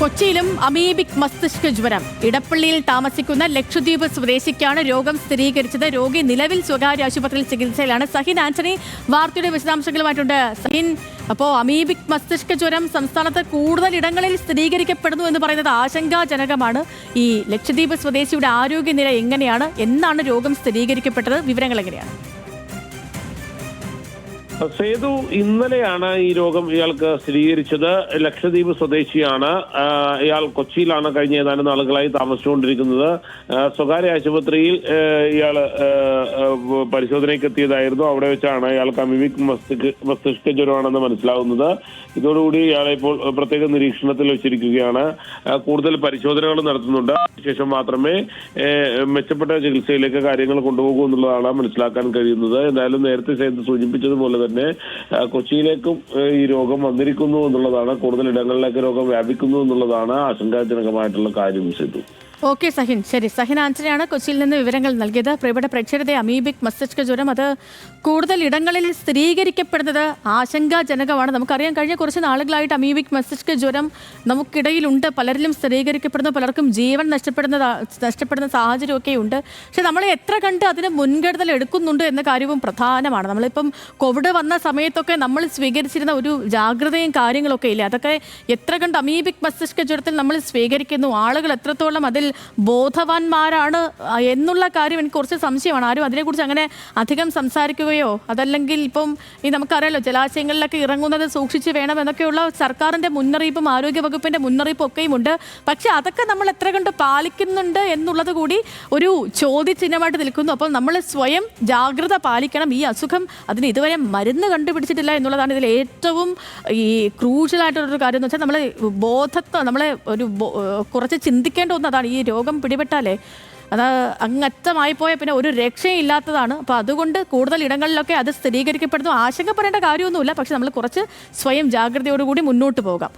കൊച്ചിയിലും അമീബിക് മസ്തിഷ്ക ജ്വരം. ഇടപ്പള്ളിയിൽ താമസിക്കുന്ന ലക്ഷദ്വീപ് സ്വദേശിക്കാണ് രോഗം സ്ഥിരീകരിച്ചത്. രോഗി നിലവിൽ സ്വകാര്യ ആശുപത്രിയിൽ ചികിത്സയിലാണ്. സഹിൻ ആന്റണി വാർത്തയുടെ വിശദാംശങ്ങളുമായിട്ടുണ്ട്. സഹിൻ അപ്പോ അമീബിക് മസ്തിഷ്ക ജ്വരം സംസ്ഥാനത്ത് കൂടുതൽ ഇടങ്ങളിൽ സ്ഥിരീകരിക്കപ്പെടുന്നു എന്ന് പറയുന്നത് ആശങ്കാജനകമാണ്. ഈ ലക്ഷദ്വീപ് സ്വദേശിയുടെ ആരോഗ്യനില എങ്ങനെയാണ്? എന്നാണ് രോഗം സ്ഥിരീകരിക്കപ്പെട്ടത്. വിവരങ്ങൾ എങ്ങനെയാണ്? സേതു ഇന്നലെയാണ് ഈ രോഗം ഇയാൾക്ക് സ്ഥിരീകരിച്ചത്. ലക്ഷദ്വീപ് സ്വദേശിയാണ്. ഇയാൾ കൊച്ചിയിലാണ് കഴിഞ്ഞ ഏതാനും നാളുകളായി താമസിച്ചുകൊണ്ടിരിക്കുന്നത്. സ്വകാര്യ ആശുപത്രിയിൽ ഇയാൾ പരിശോധനയ്ക്ക് എത്തിയതായിരുന്നു. അവിടെ വെച്ചാണ് ഇയാൾക്ക് അമിമിക് മസ്തിഷ്ക ജ്വരമാണെന്ന് മനസ്സിലാവുന്നത്. ഇതോടുകൂടി ഇയാളെ ഇപ്പോൾ പ്രത്യേക നിരീക്ഷണത്തിൽ വെച്ചിരിക്കുകയാണ്. കൂടുതൽ പരിശോധനകൾ നടത്തുന്നുണ്ട്. ശേഷം മാത്രമേ മെച്ചപ്പെട്ട ചികിത്സയിലേക്ക് കാര്യങ്ങൾ കൊണ്ടുപോകൂ എന്നുള്ളതാണ് മനസ്സിലാക്കാൻ കഴിയുന്നത്. എന്തായാലും നേരത്തെ സേതു സൂചിപ്പിച്ചതുപോലെ തന്നെ കൊച്ചിയിലേക്കും ഈ രോഗം വന്നിരിക്കുന്നു എന്നുള്ളതാണ് കൂടുതൽ ഇടങ്ങളിലേക്ക് രോഗം വ്യാപിക്കുന്നു എന്നുള്ളതാണ് ആശങ്കാജനകമായിട്ടുള്ള കാര്യം സേതു ഓക്കെ സഹിൻ ശരി. സഹിൻ ആന്റണിയാണ് കൊച്ചിയിൽ നിന്ന് വിവരങ്ങൾ നൽകിയത്. പ്രിയപ്പെട്ട പ്രേക്ഷകരുടെ അമീബിക് മസ്തിഷ്ക ജ്വരം അത് കൂടുതൽ ഇടങ്ങളിൽ സ്ഥിരീകരിക്കപ്പെടുന്നത് ആശങ്കാജനകമാണ്. നമുക്കറിയാം കഴിഞ്ഞ കുറച്ച് നാളുകളായിട്ട് അമീബിക് മസ്തിഷ്ക ജ്വരം നമുക്കിടയിലുണ്ട്. പലരിലും സ്ഥിരീകരിക്കപ്പെടുന്നു. പലർക്കും ജീവൻ നഷ്ടപ്പെടുന്ന നഷ്ടപ്പെടുന്ന സാഹചര്യമൊക്കെ ഉണ്ട്. പക്ഷെ നമ്മൾ എത്ര കണ്ട് അതിന് മുൻകരുതൽ എടുക്കുന്നുണ്ട് എന്ന കാര്യവും പ്രധാനമാണ്. നമ്മളിപ്പം കോവിഡ് വന്ന സമയത്തൊക്കെ നമ്മൾ സ്വീകരിച്ചിരുന്ന ഒരു ജാഗ്രതയും കാര്യങ്ങളൊക്കെ ഇല്ലേ? അതൊക്കെ എത്ര കണ്ട് അമീബിക് മസ്തിഷ്ക ജ്വരത്തിൽ നമ്മൾ സ്വീകരിക്കുന്നു? ആളുകൾ എത്രത്തോളം അതിൽ ബോധവാന്മാരാണ് എന്നുള്ള കാര്യം എനിക്ക് കുറച്ച് സംശയമാണ്. ആരും അതിനെക്കുറിച്ച് അങ്ങനെ അധികം സംസാരിക്കുകയോ അതല്ലെങ്കിൽ ഇപ്പം ഈ നമുക്കറിയാലോ ജലാശയങ്ങളിലൊക്കെ ഇറങ്ങുന്നത് സൂക്ഷിച്ച് വേണം എന്നൊക്കെയുള്ള സർക്കാരിന്റെ മുന്നറിയിപ്പും ആരോഗ്യ വകുപ്പിന്റെ മുന്നറിയിപ്പും ഒക്കെയും ഉണ്ട്. പക്ഷേ അതൊക്കെ നമ്മൾ എത്ര കണ്ട് പാലിക്കുന്നുണ്ട് എന്നുള്ളത് കൂടി ഒരു ചോദ്യചിഹ്നമായിട്ട് നിൽക്കുന്നു. അപ്പോൾ നമ്മൾ സ്വയം ജാഗ്രത പാലിക്കണം. ഈ അസുഖം അതിന് ഇതുവരെ മരുന്ന് കണ്ടുപിടിച്ചിട്ടില്ല എന്നുള്ളതാണ് ഇതിൽ ഏറ്റവും ഈ ക്രൂഷ്യലായിട്ടുള്ളൊരു കാര്യം എന്ന് വെച്ചാൽ നമ്മൾ ബോധത്തെ നമ്മളെ ഒരു കുറച്ച് ചിന്തിക്കേണ്ട ഒന്ന് അതാണ് ഈ രോഗം പിടിപെട്ടാലേ അത് അങ്ങറ്റമായി പോയ പിന്നെ ഒരു രക്ഷയും ഇല്ലാത്തതാണ് അപ്പോൾ അതുകൊണ്ട് കൂടുതൽ ഇടങ്ങളിലൊക്കെ അത് സ്ഥിരീകരിക്കപ്പെടുന്നു. ആശങ്കപ്പെടേണ്ട കാര്യമൊന്നുമില്ല. പക്ഷെ നമ്മൾ കുറച്ച് സ്വയം ജാഗ്രതയോടുകൂടി മുന്നോട്ട് പോകാം.